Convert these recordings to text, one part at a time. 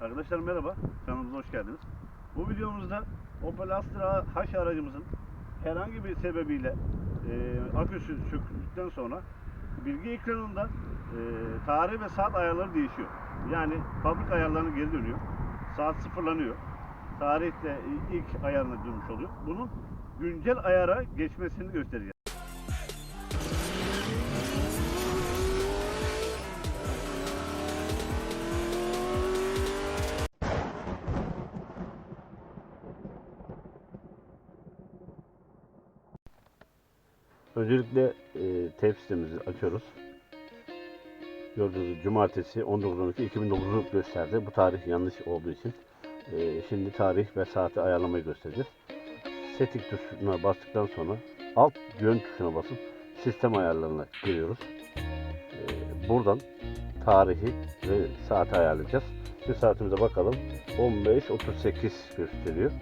Arkadaşlar merhaba, kanalımıza hoş geldiniz. Bu videomuzda Opel Astra H aracımızın herhangi bir sebebiyle e, aküsü söküldükten sonra bilgi ekranında e, tarih ve saat ayarları değişiyor. Yani fabrika ayarlarına geri dönüyor. Saat sıfırlanıyor. Tarihte ilk ayarına dönmüş oluyor. Bunun güncel ayara geçmesini göstereceğiz. Öncelikle e, tepsimizi açıyoruz. Gördüğünüz cumartesi 19.12.2009'u gösterdi. Bu tarih yanlış olduğu için. e, şimdi tarih ve saati ayarlamayı göstereceğiz. Setting tuşuna bastıktan sonra alt yön tuşuna basıp sistem ayarlarına giriyoruz. E, buradan tarihi ve saati ayarlayacağız. Şimdi saatimize bakalım. 15.38 gösteriyor.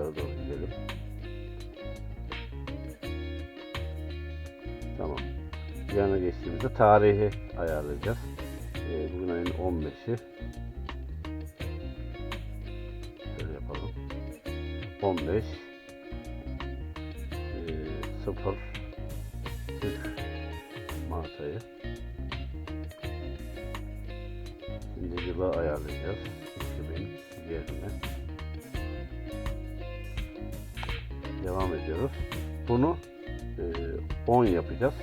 Yukarı doğru gidelim. Tamam. Yana geçtiğimizde tarihi ayarlayacağız. Ee, bugün ayın 15'i. Şöyle yapalım. 15 ee, 0 3 Mart ayı. Şimdi yılı ayarlayacağız. 2000 yerine. Devam ediyoruz. Bunu e, 10 yapacağız.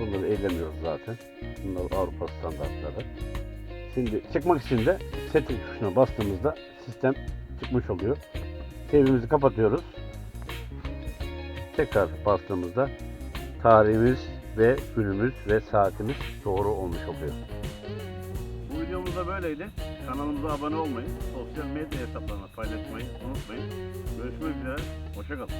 Bunları ellemiyoruz zaten. Bunlar Avrupa standartları. Şimdi çıkmak için de setting tuşuna bastığımızda sistem çıkmış oluyor. Save'imizi kapatıyoruz. Tekrar bastığımızda tarihimiz ve günümüz ve saatimiz doğru olmuş oluyor. Bu videomuz da böyleydi. Kanalımıza abone olmayı, sosyal medya hesaplarına paylaşmayı unutmayın. Görüşmek üzere, hoşçakalın.